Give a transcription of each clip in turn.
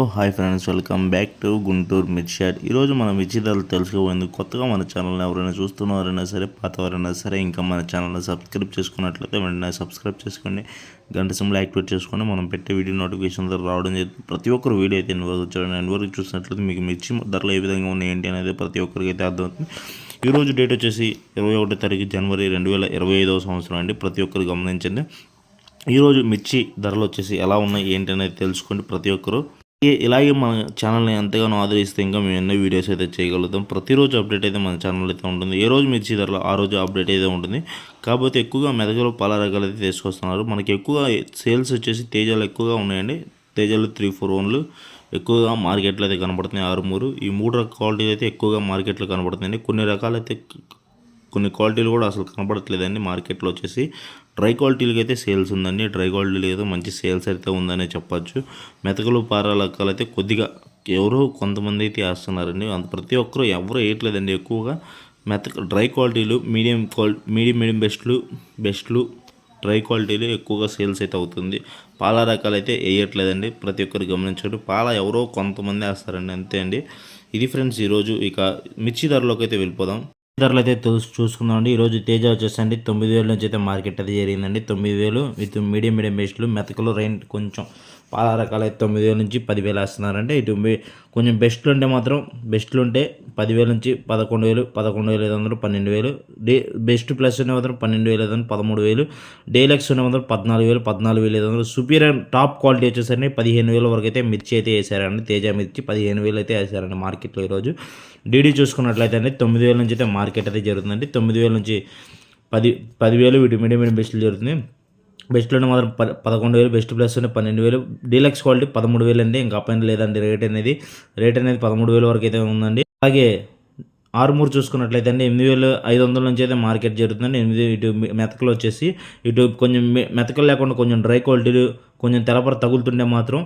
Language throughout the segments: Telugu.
Oh hi friends welcome back to Guntur మిర్చాట్ ఈరోజు మనం మిర్చి ధరలు తెలుసుకోబోయేందుకు కొత్తగా మన ఛానల్ని ఎవరైనా చూస్తున్నవారైనా సరే పాతవారైనా సరే ఇంకా మన ఛానల్ని సబ్స్క్రైబ్ చేసుకున్నట్లయితే వెంటనే సబ్స్క్రైబ్ చేసుకోండి. గంట సింబల్ యాక్టివేట్ చేసుకొని మనం పెట్టే వీడియో నోటిఫికేషన్ ద్వారా రావడం జరుగుతుంది. ప్రతి ఒక్కరు వీడియో అయితే ఎన్ని వరకు చూడండి. ఎన్ని వరకు చూసినట్లయితే మీకు మిర్చి ధరలు ఏ విధంగా ఉన్నాయి ఏంటి అనేది ప్రతి ఒక్కరికి అయితే అర్థమవుతుంది. ఈరోజు డేట్ వచ్చేసి ఇరవై ఒకటో తారీఖు జనవరి రెండు వేల ఇరవై ఐదవ సంవత్సరం అండి. ప్రతి ఒక్కరు గమనించండి. ఈరోజు మిర్చి ధరలు వచ్చేసి ఎలా ఉన్నాయి ఏంటి అనేది తెలుసుకోండి ప్రతి ఒక్కరు ఇలాగే మన ఛానల్ని ఎంతగానో ఆదరిస్తే ఇంకా మేము ఎన్నో వీడియోస్ అయితే చేయగలుగుతాం. ప్రతిరోజు అప్డేట్ అయితే మన ఛానల్ అయితే ఉంటుంది. ఏ రోజు మిర్చి ధరలు ఆ రోజు అప్డేట్ అయితే ఉంటుంది. కాకపోతే ఎక్కువగా మెదగలో పాల రకాలు అయితే తీసుకొస్తున్నారు. మనకి ఎక్కువగా సేల్స్ వచ్చేసి తేజాలు ఎక్కువగా ఉన్నాయండి. తేజాలు త్రీ ఫోర్ వన్లు ఎక్కువగా మార్కెట్లో అయితే కనబడుతున్నాయి. ఆరు మూడు ఈ మూడు రకాల క్వాలిటీలు అయితే ఎక్కువగా మార్కెట్లో కనబడుతున్నాయండి. కొన్ని రకాలైతే కొన్ని క్వాలిటీలు కూడా అసలు కనబడట్లేదండి. మార్కెట్లో వచ్చేసి డ్రై క్వాలిటీలకి అయితే సేల్స్ ఉందండి. డ్రై క్వాలిటీలు అయితే మంచి సేల్స్ అయితే ఉందనే చెప్పచ్చు. మెతకలు పార అయితే కొద్దిగా ఎవరో కొంతమంది అయితే వేస్తున్నారండి. అంత ప్రతి ఒక్కరు ఎవరు వేయట్లేదండి ఎక్కువగా. మెతక డ్రై క్వాలిటీలు మీడియం క్వాలి మీడియం మీడియం బెస్ట్లు బెస్ట్లు డ్రై క్వాలిటీలు ఎక్కువగా సేల్స్ అయితే అవుతుంది. పాల రకాలు అయితే వేయట్లేదండి. ప్రతి ఒక్కరు గమనించండి. పాల ఎవరో కొంతమంది వేస్తారండి. అంతే అండి. ఇది ఫ్రెండ్స్ ఈరోజు ఇక మిర్చి ధరలోకి అయితే వెళ్ళిపోదాం. ధరలు అయితే తెలుసు చూసుకుందామండి ఈరోజు తేజ వచ్చేసండి తొమ్మిది వేల నుంచి అయితే మార్కెట్ అయితే జరిగిందండి. తొమ్మిది వేలు విత్ మీడియం మీడియం బెస్ట్లు మెతకలు రైన్ కొంచెం పాల రకాలు అయితే తొమ్మిది వేల నుంచి పదివేలు వేస్తున్నారంటే ఇటు కొంచెం బెస్ట్లు ఉంటే మాత్రం బెస్ట్లు ఉంటే పదివేల నుంచి పదకొండు వేలు పదకొండు వేల ఐదు వందలు పన్నెండు వేలు. డే బెస్ట్ ప్లస్ ఉండే మాత్రం పన్నెండు వేల ఐదు వందలు పదమూడు వేలు. డేలక్స్ ఉండే మాత్రం పద్నాలుగు వేలు పద్నాలుగు వేల ఐదు వందలు. సుపీరియర్ టాప్ క్వాలిటీ వచ్చేసరికి పదిహేను వేల వరకు అయితే మిర్చి అయితే వేసారండి. తేజ మిర్చి పదిహేను వేలు అయితే వేసారండి మార్కెట్లో ఈరోజు. డీడీ చూసుకున్నట్లయితే అండి తొమ్మిది వేల నుంచి అయితే మార్కెట్ అయితే జరుగుతుందండి. తొమ్మిది వేల నుంచి పది పదివేలు వీటి మీడియం మీడియం బెస్ట్లు జరుగుతుంది. బెస్ట్లోనే మాత్రం ప పదకొండు వేలు బెస్ట్ ప్లస్ ఉన్నాయి పన్నెండు వేలు. డీలక్స్ క్వాలిటీ పదమూడు వేలు అండి. ఇంకా పైన లేదండి రేట్ అనేది. రేట్ అనేది పదమూడు వేల వరకు అయితే ఉందండి. అలాగే ఆరుమూరు చూసుకున్నట్లయితే అండి ఎనిమిది వేలు ఐదు వందల నుంచి అయితే మార్కెట్ జరుగుతుందండి. ఎనిమిది ఇటు మెతకలు వచ్చేసి ఇటు కొంచెం మెతకలు లేకుండా కొంచెం డ్రై క్వాలిటీలు కొంచెం తెలపర తగులుతుంటే మాత్రం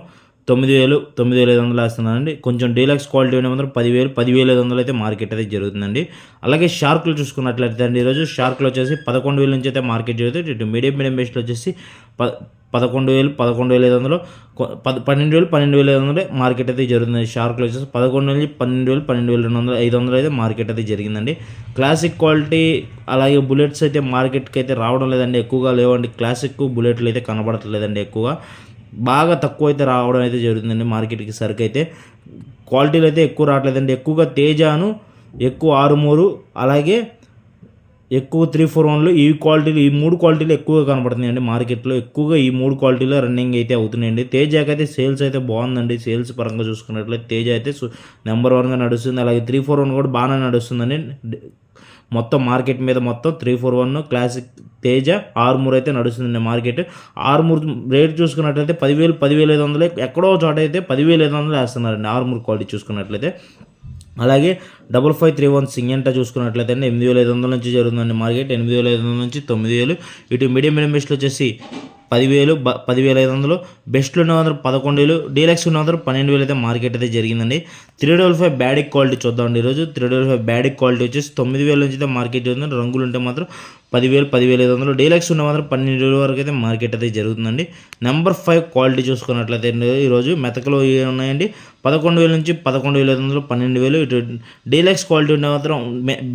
తొమ్మిది వేలు తొమ్మిది వేల ఐదు వందలు వేస్తున్నారండి. కొంచెం డీలక్స్ క్వాలిటీ ఉండే మాత్రం పదివేలు పదివేల ఐదు వందలు అయితే మార్కెట్ అయితే జరుగుతుందండి. అలాగే షార్క్లు చూసుకున్నట్లయితే అండి ఈరోజు షార్క్లు వచ్చేసి పదకొండు వేల నుంచి అయితే మార్కెట్ జరుగుతుంది. ఇటు మీడియం మీడియం బెస్ట్లో వచ్చేసి ప పదకొండు వేలు పదకొండు వేల ఐదు వందలు పద పన్నెండు వేలు పన్నెండు వేల ఐదు వందలు మార్కెట్ అయితే జరుగుతుంది షార్క్లో వచ్చేసి పదకొండు నుంచి పన్నెండు వేలు పన్నెండు వేల రెండు వందలు ఐదు వందలు అయితే మార్కెట్ అయితే జరిగిందండి. క్లాసిక్ క్వాలిటీ అలాగే బుల్లెట్స్ అయితే మార్కెట్కి అయితే రావడం లేదండి ఎక్కువగా లేవండి. క్లాసిక్ బుల్లెట్లు అయితే కనబడట్లేదండి ఎక్కువగా. బాగా తక్కువ అయితే రావడం అయితే జరుగుతుందండి మార్కెట్కి సరికి అయితే. క్వాలిటీలు అయితే ఎక్కువ రావట్లేదండి. ఎక్కువగా తేజాను ఎక్కువ ఆరుమూరు అలాగే ఎక్కువ త్రీ ఫోర్ వన్లు ఈ క్వాలిటీలు ఈ మూడు క్వాలిటీలు ఎక్కువగా కనబడుతున్నాయండి మార్కెట్లో. ఎక్కువగా ఈ మూడు క్వాలిటీలో రన్నింగ్ అయితే అవుతున్నాయండి. తేజాకి అయితే సేల్స్ అయితే బాగుందండి. సేల్స్ పరంగా చూసుకున్నట్లయితే తేజ అయితే నెంబర్ వన్గా నడుస్తుంది. అలాగే త్రీ ఫోర్ వన్ కూడా బాగానే నడుస్తుందండి. మొత్తం మార్కెట్ మీద మొత్తం three four one classic Teja armour అయితే నడుస్తుందండి మార్కెట్. ఆరుమూరు రేట్ చూసుకున్నట్లయితే పదివేలు పదివేల ఐదు వందలు ఎక్కడో చోట అయితే పదివేల ఐదు వందలు వేస్తున్నారండి ఆర్మూర్ క్వాలిటీ చూసుకున్నట్లయితే. అలాగే double five three one Syngenta చూసుకున్నట్లయితే అండి ఎనిమిది వేల ఐదు వందల నుంచి జరుగుతుందండి మార్కెట్ ఎనిమిది వేల ఐదు వందల నుంచి తొమ్మిది వేలు. ఇటు మీడియం మీడియం వచ్చేసి పదివేలు బ పదివేల ఐదు వందలు బెస్ట్లు ఉన్న వందలు పదకొండు వేలు డీలక్స్ ఉన్న వందలు పన్నెండు వేలు అయితే మార్కెట్ అయితే జరిగిందండి. Three double five Byadgi quality చూద్దామండి ఈరోజు. Three double five Byadgi quality వచ్చేసి తొమ్మిది వేల నుంచి అయితే మార్కెట్ జరుగుతుంది. రంగులు ఉంటే మాత్రం పదివేలు పదివేల ఐదు వందలు. డీలక్స్ ఉన్న మాత్రం పన్నెండు వేల వరకు అయితే మార్కెట్ అయితే జరుగుతుందండి. నెంబర్ ఫైవ్ క్వాలిటీ చూసుకున్నట్లయితే ఈరోజు మెతకలో ఏ ఉన్నాయండి? పదకొండు వేల నుంచి పదకొండు వేల ఐదు వందలు పన్నెండు వేలు. ఇటు డీలక్స్ క్వాలిటీ ఉంటే మాత్రం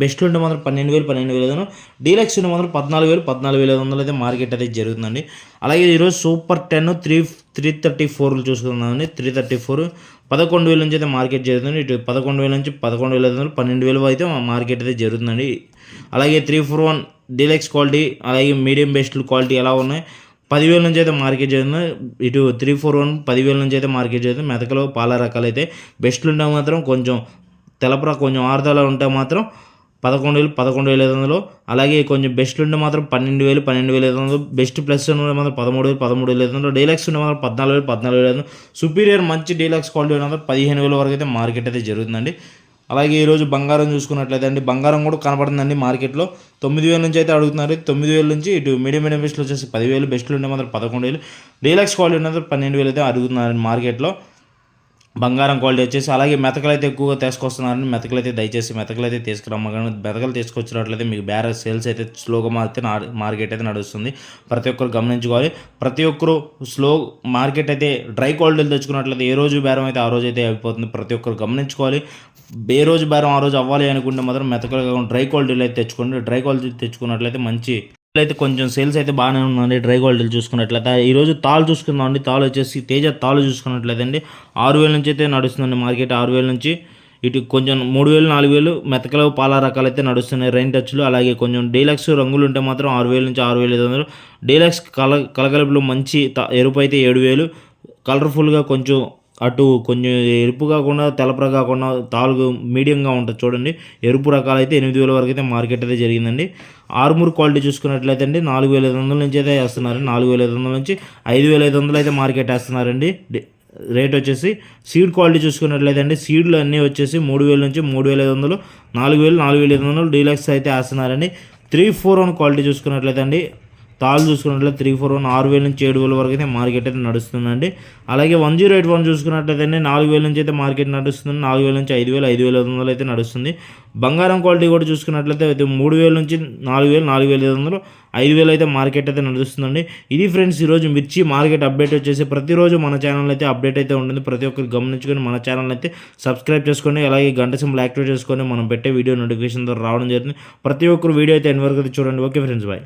బెస్ట్ ఉంటే మాత్రం పన్నెండు వేలు పన్నెండు వేల ఐదు డీలక్స్ ఉంటే మాత్రం పద్నాలుగు వేలు పద్నాలుగు వేల ఐదు వందలు అయితే మార్కెట్ అయితే జరుగుతుందండి. అలాగే ఈరోజు super ten three three thirty ఫోర్లు చూసుకుందామండి. త్రీ థర్టీ ఫోర్ పదకొండు వేల నుంచి అయితే మార్కెట్ జరుగుతుంది ఇటు పదకొండు వేల నుంచి పదకొండు వేల ఐదు వందలు పన్నెండు వేలు అయితే మార్కెట్ అయితే జరుగుతుందండి. అలాగే three four one deluxe quality అలాగే మీడియం బెస్ట్ క్వాలిటీ ఎలా ఉన్నాయి? పదివేల నుంచి అయితే మార్కెట్ చేస్తుంది. ఇటు త్రీ ఫోర్ వన్ పదివేల నుంచి అయితే మార్కెట్ చేస్తుంది. మెతకలో పాల రకాలు అయితే బెస్ట్లు ఉంటే మాత్రం కొంచెం తెలపర కొంచెం ఆరుదల ఉంటే మాత్రం పదకొండు వేలు పదకొండు వేల ఐదు వందలు. అలాగే కొంచెం బెస్ట్ ఉంటే మాత్రం పన్నెండు వేలు పన్నెండు వేల ఐదు వందలు. బెస్ట్ ప్లస్ ఉంటే మాత్రం పదమూడు వేలు పదమూడు వేల ఐదు వందలు. డీలక్స్ ఉంటే మాత్రం పద్నాలుగు వేలు పద్నాలుగు వేల ఐదు వందలు. సుపీరియర్ మంచి డీలక్స్ క్వాలిటీ ఉన్న మాత్రం పదిహేను వేల వరకు అయితే మార్కెట్ అయితే జరుగుతుందండి. అలాగే ఈరోజు బంగారం చూసుకున్నట్లయితే అండి బంగారం కూడా కనబడుతుందండి మార్కెట్లో. తొమ్మిది వేల నుంచి అయితే అడుగుతున్నారు. తొమ్మిది వేల నుంచి ఇటు మీడియం మీడియం బెస్ట్లు వచ్చేసి పదివేలు బెస్ట్లు ఉంటే మాత్రం పదకొండు వేలు. డీలక్స్ క్వాలిటీ ఉన్నది పన్నెండు వేలు అయితే అడుగుతున్నారండి మార్కెట్లో. బంగారం క్వాలిటీ వచ్చేసి అలాగే మెతకలు అయితే ఎక్కువగా తీసుకొస్తున్నారని మెతకలు అయితే దయచేసి మెతకలు అయితే తీసుకురమ్మగానే మెతకలు తీసుకొచ్చినట్లయితే మీకు బేర సేల్స్ అయితే స్లోగా మారితే మార్కెట్ అయితే నడుస్తుంది. ప్రతి ఒక్కరు గమనించుకోవాలి. ప్రతి ఒక్కరు స్లో మార్కెట్ అయితే డ్రై క్వాలిటీలు తెచ్చుకున్నట్లయితే ఏ రోజు బేరం అయితే ఆ రోజు అయితే అయిపోతుంది. ప్రతి ఒక్కరు గమనించుకోవాలి. ఏ రోజు బేరం ఆ రోజు అవ్వాలి అనుకుంటే మాత్రం మెతకలు కాకుండా డ్రై క్వాలిటీలు అయితే తెచ్చుకోండి. డ్రై క్వాలిటీ తెచ్చుకున్నట్లయితే మంచి అయితే కొంచెం సేల్స్ అయితే బాగానే ఉందండి. డ్రై క్వాలిటీలు చూసుకున్నట్లయితే. ఈరోజు తాళ్ళు చూసుకుందాం అండి తాళ్ళు వచ్చేసి తేజ తాళ్ళు చూసుకున్నట్లయితే అండి. ఆరు వేల నుంచి అయితే నడుస్తుందండి మార్కెట్ ఆరు వేల నుంచి ఇటు కొంచెం మూడు వేలు నాలుగు వేలు మెతకలు పాల రకాలు అయితే నడుస్తున్నాయి. రైన్ టచ్లు అలాగే కొంచెం డీలక్స్ రంగులు ఉంటే మాత్రం ఆరు వేల నుంచి ఆరు వేల ఐదు వందలు. డీలక్స్ కల కలకలుపులు మంచి త- ఎరుపు అయితే ఏడు వేలు. కలర్ఫుల్గా కొంచెం అటు కొంచెం ఎరుపు కాకుండా తెలపర కాకుండా తాలుగు మీడియంగా ఉంటుంది చూడండి. ఎరుపు రకాలు అయితే ఎనిమిది వేల వరకు అయితే మార్కెట్ అయితే జరిగిందండి. ఆరుమూరు క్వాలిటీ చూసుకున్నట్లయితే అండి నాలుగు వేల ఐదు వందల నుంచి అయితే వేస్తున్నారు. నాలుగు వేల ఐదు వందల నుంచి ఐదు వేల ఐదు వందలు అయితే మార్కెట్ వేస్తున్నారండి. రేట్ వచ్చేసి సీడ్ క్వాలిటీ చూసుకున్నట్లయితే అండి సీడ్లు అన్నీ వచ్చేసి మూడు వేల నుంచి మూడు వేల ఐదు వందలు నాలుగు వేలు నాలుగు వేల ఐదు వందలు డీలక్స్ అయితే వేస్తున్నారండి. త్రీ ఫోర్ వన్ క్వాలిటీ చూసుకున్నట్లయితే అండి తాళ్ళు చూసుకున్నట్లయితే త్రీ ఫోర్ వన్ ఆరు వేల నుంచి ఏడు వేల వరకు అయితే మార్కెట్ అయితే నడుస్తుందండి. అలాగే వన్ జీరో ఎయిట్ వన్ చూసుకున్నట్లయితే నాలుగు వేల నుంచి అయితే మార్కెట్ నడుస్తుంది నాలుగు వేల నుంచి ఐదు వేలు ఐదు వేల ఐదు వందలు అయితే నడుస్తుంది. బంగారం క్వాలిటీ కూడా చూసుకున్నట్లయితే అయితే మూడు వేల నుంచి నాలుగు వేలు నాలుగు వేల ఐదు వందలు ఐదు వేలు అయితే మార్కెట్ అయితే నడుస్తుందండి. ఇది ఫ్రెండ్స్ ఈరోజు మిర్చి మార్కెట్ అప్డేట్ వచ్చేసి ప్రతిరోజు మన ఛానల్ అయితే అప్డేట్ అయితే ఉంటుంది. ప్రతి ఒక్కరు గమనించుకొని మన ఛానల్ అయితే సబ్స్క్రైబ్ చేసుకోండి. అలాగే గంట సింబల్ యాక్టివేట్ చేసుకొని మనం పెట్టే వీడియో నోటిఫికేషన్ ద్వారా రావడం జరుగుతుంది. ప్రతి ఒక్కరు వీడియో అయితే ఎన్ని వరకు అయితే చూడండి. Okay friends bye